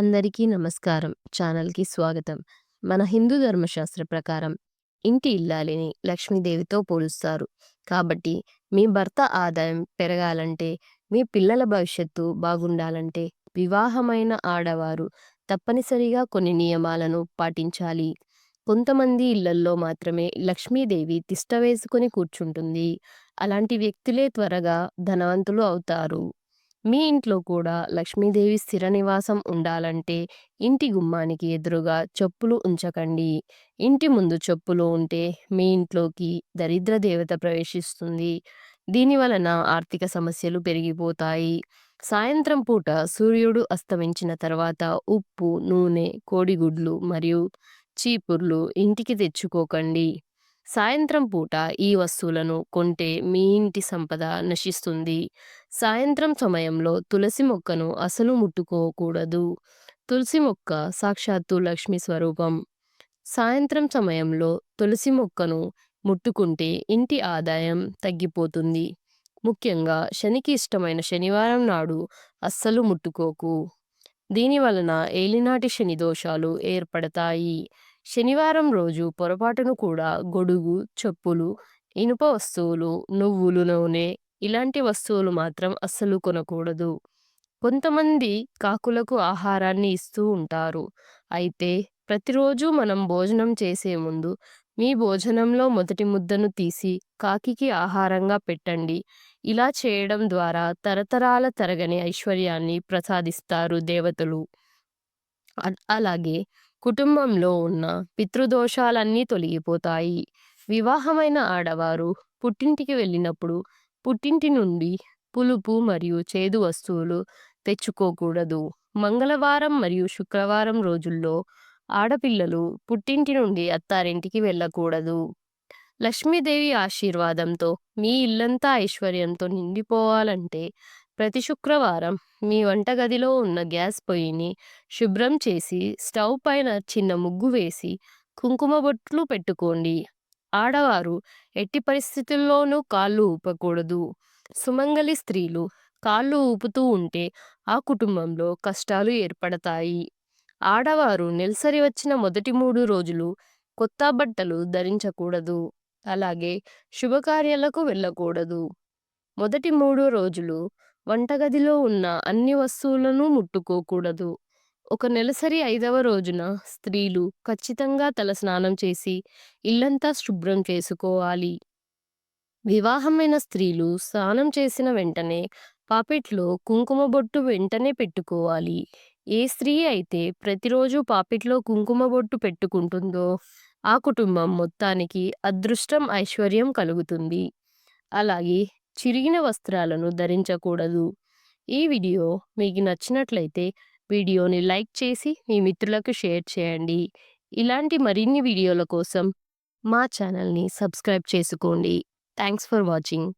అందరికీ నమస్కారం. ఛానల్‌కి స్వాగతం. మన హిందూ ధర్మశాస్త్ర ప్రకారం ఇంటి ఇల్లాలిని లక్ష్మీదేవితో పోలుస్తారు. కాబట్టి మీ భర్త ఆదాయం పెరగాలంటే, మీ పిల్లల భవిష్యత్తు బాగుండాలంటే, వివాహమైన ఆడవారు తప్పనిసరిగా కొన్ని నియమాలను పాటించాలి. కొంతమంది ఇళ్ళల్లో మాత్రమే లక్ష్మీదేవి తిష్ట వేసుకొని కూర్చుంటుంది. అలాంటి వ్యక్తులే త్వరగా ధనవంతులు అవుతారు. మీ ఇంట్లో కూడా లక్ష్మీదేవి స్థిర నివాసం ఉండాలంటే ఇంటి గుమ్మానికి ఎదురుగా చెప్పులు ఉంచకండి. ఇంటి ముందు చెప్పులు ఉంటే మీ ఇంట్లోకి దరిద్ర దేవత ప్రవేశిస్తుంది. దీని వలన ఆర్థిక సమస్యలు పెరిగిపోతాయి. సాయంత్రం పూట సూర్యుడు అస్తమించిన తర్వాత ఉప్పు, నూనె, కోడిగుడ్లు మరియు చీపుర్లు ఇంటికి తెచ్చుకోకండి. సాయంత్రం పూట ఈ వస్తువులను కొంటే మీ ఇంటి సంపద నశిస్తుంది. సాయంత్రం సమయంలో తులసి మొక్కను అసలు ముట్టుకోకూడదు. తులసి మొక్క సాక్షాత్తు లక్ష్మి స్వరూపం. సాయంత్రం సమయంలో తులసి మొక్కను ముట్టుకుంటే ఇంటి ఆదాయం తగ్గిపోతుంది. ముఖ్యంగా శనికి ఇష్టమైన శనివారం నాడు అస్సలు ముట్టుకోకు. దీని వలన ఏలినాటి శని దోషాలు ఏర్పడతాయి. శనివారం రోజు పొరపాటున కూడా గొడుగు, చెప్పులు, ఇనుప వస్తువులు, నువ్వులు నూనె ఇలాంటి వస్తువులు మాత్రం అస్సలు కొనకూడదు. కొంతమంది కాకులకు ఆహారాన్ని ఇస్తూ ఉంటారు. అయితే ప్రతిరోజు మనం భోజనం చేసే ముందు మీ భోజనంలో మొదటి ముద్దను తీసి కాకికి ఆహారంగా పెట్టండి. ఇలా చేయడం ద్వారా తరతరాల తరగని ఐశ్వర్యాన్ని ప్రసాదిస్తారు దేవతలు. అ- అలాగే కుటుంబంలో ఉన్న పితృదోషాలన్నీ తొలగిపోతాయి. వివాహమైన ఆడవారు పుట్టింటికి వెళ్ళినప్పుడు పుట్టింటి నుండి పులుపు మరియు చేదు వస్తువులు తెచ్చుకోకూడదు. మంగళవారం మరియు శుక్రవారం రోజుల్లో ఆడపిల్లలు పుట్టింటి నుండి అత్తారింటికి వెళ్ళకూడదు. లక్ష్మీదేవి ఆశీర్వాదంతో మీ ఇల్లంతా ఐశ్వర్యంతో నిండిపోవాలంటే ప్రతి శుక్రవారం మీ వంటగదిలో ఉన్న గ్యాస్ పొయ్యిని శుభ్రం చేసి స్టవ్ పైన చిన్న ముగ్గు వేసి కుంకుమ బొట్లు పెట్టుకోండి. ఆడవారు ఎట్టి పరిస్థితుల్లోనూ కాళ్ళు ఊపకూడదు. సుమంగలి స్త్రీలు కాళ్ళు ఊపుతూ ఉంటే ఆ కుటుంబంలో కష్టాలు ఏర్పడతాయి. ఆడవారు నెలసరి వచ్చిన మొదటి మూడు రోజులు కొత్త బట్టలు ధరించకూడదు. అలాగే శుభకార్యాలకు వెళ్ళకూడదు. మొదటి మూడు రోజులు వంటగదిలో ఉన్న అన్ని వస్తువులను ముట్టుకోకూడదు. ఒక నెలసరి ఐదవ రోజున స్త్రీలు ఖచ్చితంగా తలస్నానం చేసి ఇల్లంతా శుభ్రం చేసుకోవాలి. వివాహమైన స్త్రీలు స్నానం చేసిన వెంటనే పాపిట్లో కుంకుమ బొట్టు వెంటనే పెట్టుకోవాలి. ఏ స్త్రీ అయితే ప్రతిరోజు పాపిట్లో కుంకుమ బొట్టు పెట్టుకుంటుందో ఆ కుటుంబం మొత్తానికి అదృష్టం, ఐశ్వర్యం కలుగుతుంది. అలాగే చిరిగిన వస్త్రాలను ధరించకూడదు. ఈ వీడియో మీకు నచ్చినట్లయితే వీడియోని లైక్ చేసి మీ మిత్రులకు షేర్ చేయండి. ఇలాంటి మరిన్ని వీడియోల కోసం మా ఛానల్‌ని సబ్స్క్రైబ్ చేసుకోండి. Thanks for watching.